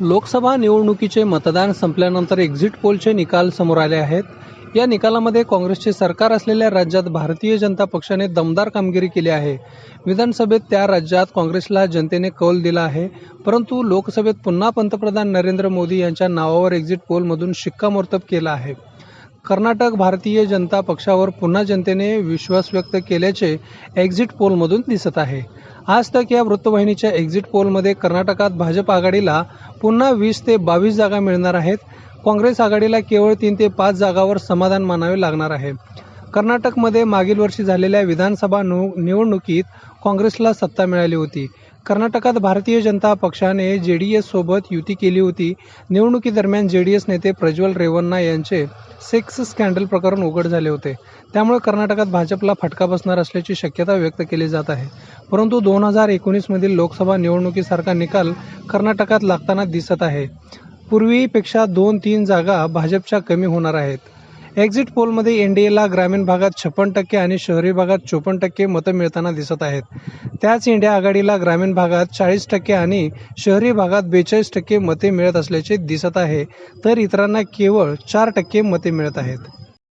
लोकसभा निवडणुकीचे मतदान संपल्यानंतर एक्झिट पोलचे निकाल समोर आले आहेत. या निकालामध्ये काँग्रेसचे सरकार असलेल्या राज्यात भारतीय जनता पक्षाने दमदार कामगिरी केली आहे. विधानसभेत त्या राज्यात काँग्रेसला जनतेने कौल दिला आहे. परंतु लोकसभेत पुन्हा पंतप्रधान नरेंद्र मोदी यांच्या नावावर एक्झिट पोलमधून शिक्कामोर्तब केला आहे. कर्नाटक भारतीय जनता पक्षावर पुन्हा जनतेने विश्वास व्यक्त केल्याचे एक्झिट पोलमधून दिसत आहे. आज तक या वृत्तवाहिनीच्या एक्झिट पोलमध्ये कर्नाटकात भाजप आघाडीला पुन्हा वीस ते बावीस जागा मिळणार आहेत. काँग्रेस आघाडीला केवळ तीन ते पाच जागावर समाधान मानावे लागणार आहे. कर्नाटकमध्ये मागील वर्षी झालेल्या विधानसभा निवडणुकीत काँग्रेसला सत्ता मिळाली होती. कर्नाटकात भारतीय जनता पक्षाने जे डी एस सोबत युती केली होती. निवडणुकीदरम्यान जे डी एस नेते प्रज्वल रेवन्ना यांचे सेक्स स्कॅन्डल प्रकरण उघड झाले होते. त्यामुळे कर्नाटकात भाजपला फटका बसणार असल्याची शक्यता व्यक्त केली जात आहे. परंतु दोन हजार एकोणीसमधील लोकसभा निवडणुकीसारखा निकाल कर्नाटकात लागताना दिसत आहे. पूर्वीपेक्षा दोन तीन जागा भाजपच्या कमी होणार आहेत. एक्झिट पोलमध्ये एन डी एला ग्रामीण भागात छप्पन टक्के आणि शहरी भागात चोपन्न टक्के मतं मिळताना दिसत आहेत. त्याच इंडिया आघाडीला ग्रामीण भागात चाळीस टक्के आणि शहरी भागात बेचाळीस टक्के मते मिळत असल्याचे दिसत आहे. तर इतरांना केवळ चार टक्के मते मिळत आहेत.